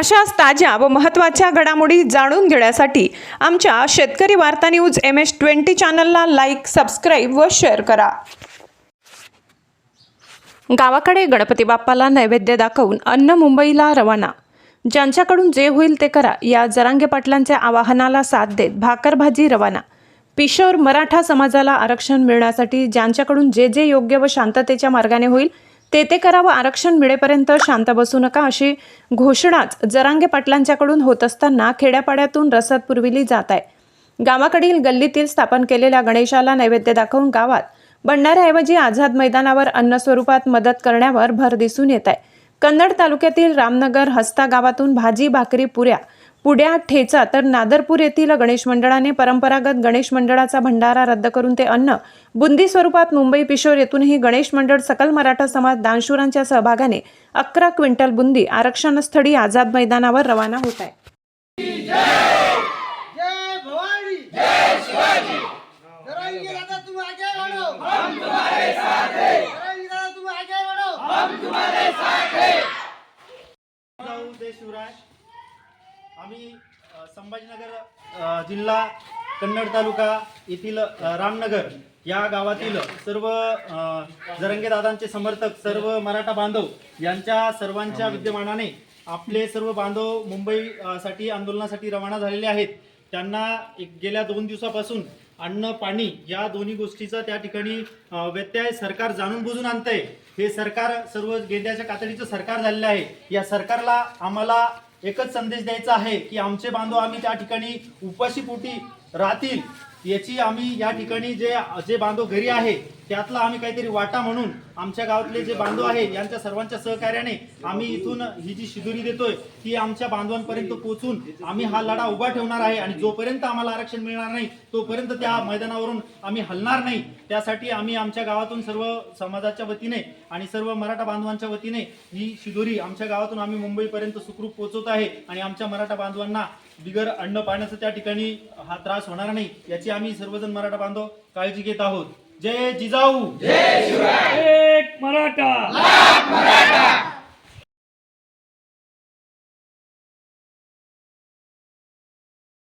अशाच ताज्या व महत्त्वाच्या घडामोडी जाणून घेण्यासाठी आमच्या Shetkari Varta news M S twenty चॅनलला लाईक सबस्क्राईब व शेअर करा. गावाकडे गणपती बाप्पाला नैवेद्य दाखवून अन्न मुंबईला रवाना. ज्यांच्याकडून जे होईल ते करा या जरांगे पाटलांच्या आवाहनाला साथ देत भाकरभाजी रवाना. पिशोर मराठा समाजाला आरक्षण मिळण्यासाठी ज्यांच्याकडून जे जे योग्य व शांततेच्या मार्गाने होईल ते ते करा व आरक्षण मिळेपर्यंत शांत बसू नका अशी घोषणाच जरांगे पाटलांच्याकडून होत असताना खेड्यापाड्यातून रसद पुरविली जात आहे गावाकडील गल्लीतील स्थापन केलेल्या गणेशाला नैवेद्य दाखवून गावात बंडाऱ्याऐवजी आझाद मैदानावर अन्न स्वरूपात मदत करण्यावर भर दिसून येत आहे. कन्नड तालुक्यातील रामनगर हस्ता गावातून भाजी भाकरी पुऱ्या पुढ्या ठेचा तर नादरपूर येथील गणेश मंडळाने परंपरागत गणेश मंडळाचा भंडारा रद्द करून ते अन्न बुंदी स्वरूपात मुंबई पिशोर येथूनही गणेश मंडळ सकल मराठा समाज दानशूरांच्या सहभागाने अकरा क्विंटल बुंदी आरक्षणस्थळी आझाद मैदानावर रवाना होत आहे जय आम्ही संभाजीनगर जिल्हा कन्नड तालुका येथील रामनगर या गावातील सर्व दादांचे समर्थक सर्व मराठा बांधव यांच्या सर्वांच्या विद्यमानाने आपले सर्व बांधव मुंबई अ, साठी आंदोलनासाठी रवाना झालेले आहेत. त्यांना एक गेल्या दोन दिवसापासून अन्न पाणी या दोन्ही गोष्टीचा त्या ठिकाणी व्यत्यय सरकार जाणून बुजून आणतंय. हे सरकार सर्व गेंड्याच्या कातडीचं सरकार झालेलं आहे. या सरकारला आम्हाला एकच संदेश द्यायचा आहे की आमचे बांधव आम्ही त्या ठिकाणी उपाशी पोटी राहतील. याची आम्ही या ठिकाणी जे जे बांधव घरी आहे त्यातला आम्ही काहीतरी वाटा म्हणून आमच्या गावातले जे बांधव आहेत यांच्या सर्वांच्या सहकार्याने आम्ही इथून ही जी शिदुरी देतोय ती आमच्या बांधवांपर्यंत पोहोचून आम्ही हा लढा उभा ठेवणार आहे आणि जोपर्यंत आम्हाला आरक्षण मिळणार नाही तोपर्यंत त्या मैदानावरून आम्ही हलणार नाही. त्यासाठी आम्ही आमच्या गावातून सर्व समाजाच्या वतीने आणि सर्व मराठा बांधवांच्या वतीने ही शिदोरी आमच्या गावातून आम्ही मुंबईपर्यंत सुखरूप पोहोचवत आहे आणि आमच्या मराठा बांधवांना बिगर अन्न पाण्याचं त्या ठिकाणी हा त्रास होणार नाही याची आम्ही सर्वजण मराठा बांधव काळजी घेत आहोत. जय जिजाऊ. एक मराठा.